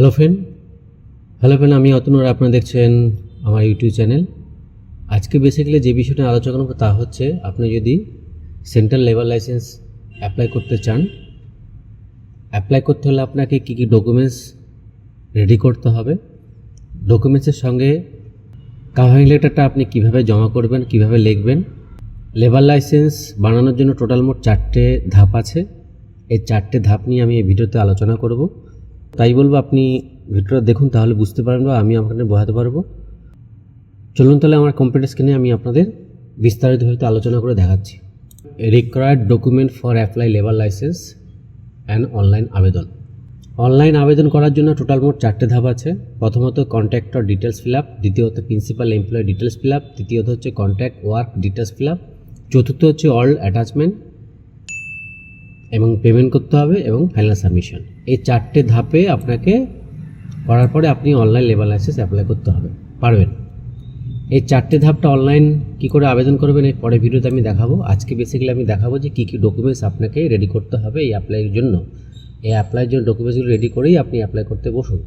Hello friend hello friend আমি অতনুর আপনারা দেখছেন আমার ইউটিউব চ্যানেল আজকে বেসিক্যালি যে বিষয়টা আলোচনা করব তা হচ্ছে, আপনি যদি সেন্ট্রাল লেবার লাইসেন্স অ্যাপ্লাই করতে চান অ্যাপ্লাই করতে হলে আপনাকে কী কী ডকুমেন্টস রেডি করতে হবে? ডকুমেন্টসের সঙ্গে কাভারিং লেটারটা আপনি কীভাবে জমা করবেন, কীভাবে লিখবেন? লেবার লাইসেন্স বানানোর জন্য টোটাল মোট চারটে ধাপ আছে। এই চারটে ধাপ নিয়ে আমি এই ভিডিওতে আলোচনা করব। তাই বলব আপনি ভিডিওটা দেখুন, তাহলে বুঝতে পারবেন বা আমি আপনাদের বোঝাতে পারব। চলুন তাহলে আমার কম্পিউটার স্ক্রিনে আমি আপনাদের বিস্তারিত হয়তো আলোচনা করে দেখাচ্ছি। Required document for apply labour licence and online আবেদন। অনলাইন আবেদন করার জন্য টোটাল মোট চারটে ধাপ আছে। প্রথমত কন্ট্রাক্টর ডিটেলস ফিল আপ দ্বিতীয়ত principal employ details fill up তৃতীয়ত হচ্ছে contract work details fill up চতুর্থ হচ্ছে অল অ্যাটাচমেন্ট এবং পেমেন্ট করতে হবে এবং ফাইনাল সাবমিশন এই চারটে ধাপে আপনাকে করার পরে আপনি অনলাইন লেবার লাইসেন্স অ্যাপ্লাই করতে হবে। পারবেন? এই চারটে ধাপটা অনলাইন কি করে আবেদন করবেন এর পরে ভিডিওতে আমি দেখাবো। আজকে বেসিক্যালি আমি দেখাবো যে কী কী ডকুমেন্টস আপনাকে রেডি করতে হবে এই অ্যাপ্লাইয়ের জন্য। এই অ্যাপ্লাইয়ের জন্য ডকুমেন্টসগুলো রেডি করেই আপনি অ্যাপ্লাই করতে বসুন।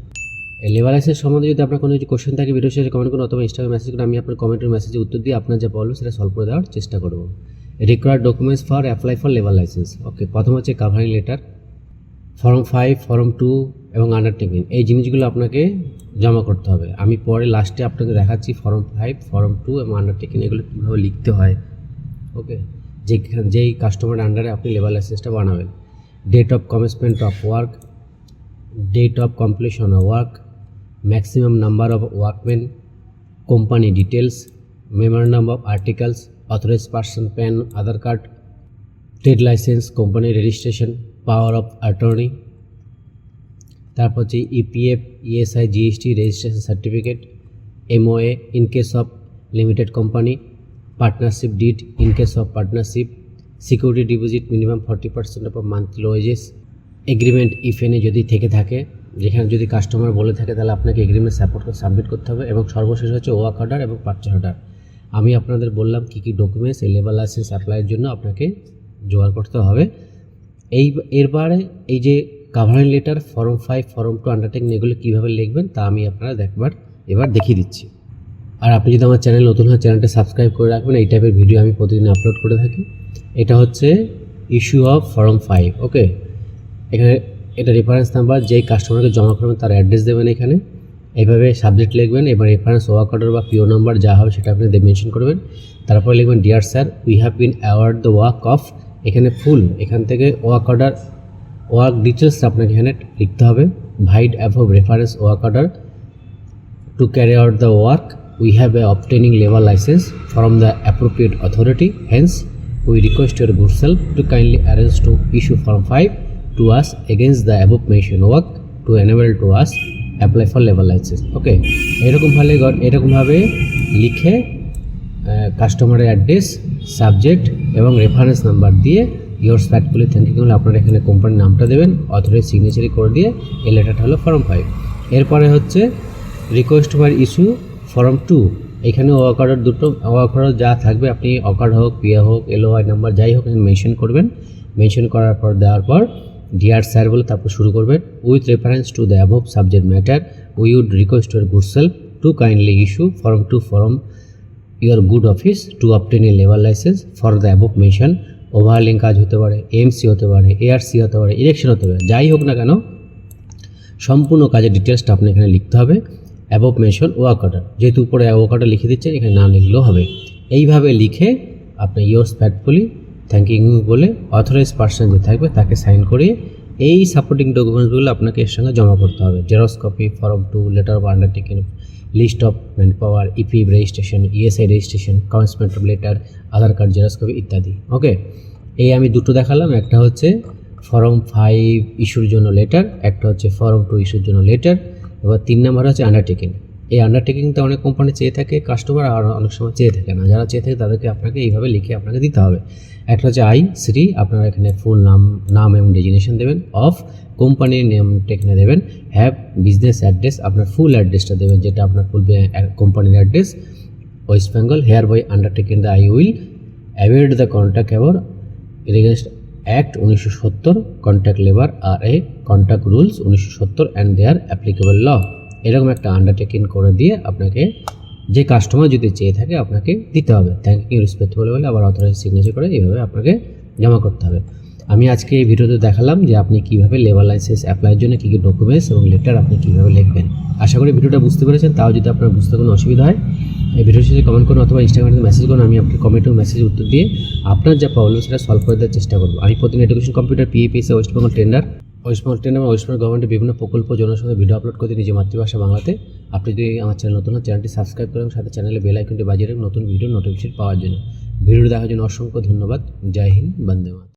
এই লেবার লাইসেন্স সম্বন্ধে যদি আপনার কোনো কিছু কোশ্চেন থাকে ভিডিও শেষে কমেন্ট করুন অথবা ইনস্টাগ্রাম মেসেজ করুন, আমি আপনার কমেন্টের মেসেজে উত্তর দিয়ে আপনার যা প্রবলেম সেটা সলভ করে দেওয়ার চেষ্টা করব। Required documents for apply for labour licence okay প্রথম হচ্ছে covering letter form five form two এবং আন্ডারটেকিং এই জিনিসগুলো আপনাকে জমা করতে হবে। আমি পরে লাস্টে আপনাকে দেখাচ্ছি ফর্ম ফাইভ ফর্ম টু এবং আন্ডারটেকিং এগুলো কীভাবে লিখতে হয়। ওকে যে যেই কাস্টমার আন্ডারে আপনি লেবার লাইসেন্সটা বানাবেন। Date of commencement of work date of completion of work maximum number of workman company details memorandum of articles authorise person PAN Aadhaar card trade licence company registration power of attorney তারপর হচ্ছে EPF ESI GST registration certificate MOA in case of limited company partnership deed in case of partnership security deposit minimum forty percent of monthly wages agreement ইফএনে যদি থেকে থাকে, যেখানে যদি customer বলে থাকে তাহলে আপনাকে এগ্রিমেন্ট সাপোর্ট সাবমিট করতে হবে এবং সর্বশেষ হচ্ছে ওয়াক অর্ডার এবং পার্চার অর্ডার আমি আপনাদের বললাম কী কী ডকুমেন্টস এই লেবার লাইসেন্স অ্যাপ্লাইয়ের জন্য আপনাকে জোগাড় করতে হবে। এই এরবারে এই যে covering letter form five form two undertaking এগুলো কীভাবে লিখবেন তা আমি আপনারা দেখবার এবার দেখিয়ে দিচ্ছি। আর আপনি যদি আমার চ্যানেল নতুন হয় চ্যানেলটা সাবস্ক্রাইব করে রাখবেন, এই টাইপের ভিডিও আমি প্রতিদিন আপলোড করে থাকি। এটা হচ্ছে issue of form five okay এখানে এটা রেফারেন্স নাম্বার যেই কাস্টমারকে জমা করবেন তার অ্যাড্রেস দেবেন এখানে। এইভাবে সাবজেক্ট লিখবেন, এবার রেফারেন্স ওয়ার্ক অর্ডার বা পিও নাম্বার যা হবে সেটা আপনি মেনশন করবেন। তারপরে লিখবেন dear sir we have been award the work of এখানে ফুল এখান থেকে ওয়াক অর্ডার ওয়ার্ক ডিটেলস আপনাকে এখানে লিখতে হবে। Vide above reference work order to carry out the work we have a obtaining labour licence from the appropriate authority hence we request your good self to kindly arrange to issue form five to us against the above machine work to enable to us apply for labour licence okay এরকমভাবে এরকমভাবে লিখে কাস্টমারের address subject এবং reference number দিয়ে yours faithfully thank you আপনারা এখানে কোম্পানির নামটা দেবেন অথরাইজ সিগনেচারি করে দিয়ে এই লেটারটা হলো ফর্ম ফাইভ এরপরে হচ্ছে request for issue form two এখানে ওয়ার্ক দুটো ওয়ার্ক যা থাকবে, আপনি অকার্ড হোক পিয়া হোক এলওআই নাম্বার যাই হোক মেনশন করবেন। মেনশন করার পর, দেওয়ার পর ডিআর স্যার বলে তারপর শুরু করবেন। With reference to the above subject matter we would request your good self to kindly issue form two from your good office to obtain a labour licence for the above mention ওভারলিং কাজ হতে পারে MC হতে পারে ARC হতে পারে election হতে পারে, যাই হোক না কেন, সম্পূর্ণ কাজের ডিটেলসটা আপনি এখানে লিখতে হবে অ্যাবভ মেনশন ওয়ার্ক অর্ডার যেহেতু উপরে ওয়ার্ক অর্ডার লিখে দিচ্ছেন, এখানে না লিখলেও হবে। এইভাবে লিখে আপনি ইয়োর্স ফ্যাটফুলি থ্যাংক ইউ বলে অথরাইজ পার্সন যে থাকবে তাকে সাইন করিয়ে এই সাপোর্টিং ডকুমেন্টসগুলো আপনাকে এর সঙ্গে জমা করতে হবে। Xerox copy form two letter of undertaking list of man power EP registration ESI registration commencement of letter, Aadhaar card, xerox copy ইত্যাদি, ওকে? এই আমি দুটো দেখালাম, একটা হচ্ছে ফর্ম ফাইভ ইস্যুর জন্য লেটার, একটা হচ্ছে ফর্ম টু ইস্যুর জন্য লেটার, এবার তিন নাম্বার হচ্ছে আন্ডারটেকিং এই আন্ডারটেকিংটা অনেক কোম্পানি চেয়ে থাকে কাস্টমার আর অনেক সময় চেয়ে থাকে না। যারা চেয়ে থাকে তাদেরকে আপনাকে এইভাবে লিখে আপনাকে দিতে হবে। একটা হচ্ছে আই শ্রী আপনারা এখানে ফুল নাম নাম এবং ডেজিনেশন দেবেন অফ কোম্পানির নেমটা এখানে দেবেন। হ্যাভ বিজনেস অ্যাড্রেস আপনার ফুল অ্যাড্রেসটা দেবেন, যেটা আপনার ফুল কোম্পানির address West Bengal hereby undertaking the I will avoid the contact ever against act উনিশশো সত্তর contact labour R A contact rules উনিশশো সত্তর অ্যান্ড দেয়ার অ্যাপ্লিকেবল ল এরকম একটা আন্ডারটেকিং করে দিয়ে আপনাকে যে কাস্টমার যদি চেয়ে থাকে আপনাকে দিতে হবে। থ্যাংক ইউ রেসপেক্টফুল বলে বলে আবার অথরাইজ সিগনেচার করে এইভাবে আপনাকে জমা করতে হবে। আমি আজকে এই ভিডিওতে দেখালাম যে আপনি কীভাবে লেবার লাইসেন্স অ্যাপ্লাইয়ের জন্য কী কী ডকুমেন্টস এবং লেটার আপনি কীভাবে লিখবেন। আশা করি ভিডিওটা বুঝতে পেরেছেন। তাও যদি আপনার বুঝতে কোনো অসুবিধা হয়, এই ভিডিওর সাথে কমেন্ট করুন অথবা ইনস্টাগ্রামে মেসেজ করুন, আমি আপনার কমেন্ট ও মেসেজ উত্তর দিয়ে আপনার যা প্রবলেম সেটা সলভ করে দেওয়ার চেষ্টা করব। আমি প্রতিদিন education computer পিএপিএস West Bengal tender West Bengal tender এবং ওয়েস্ট বেঙ্গল গভর্নমেন্টের বিভিন্ন প্রকল্প জনসংখ্যা ভিডিও আপলোড করে নিজের মাতৃভাষা বাংলাতে। আপনি যদি আমার চ্যানেল নতুন হয় চ্যানেলটি সাবস্ক্রাইব করেন সাথে চ্যানেলে বেল আইকনটি বাজিয়ে রাখুন নতুন ভিডিও নোটিফিকেশন পাওয়ার জন্য। ভিডিও দেখার জন্য অসংখ্য ধন্যবাদ। জয় হিন্দ, বন্দে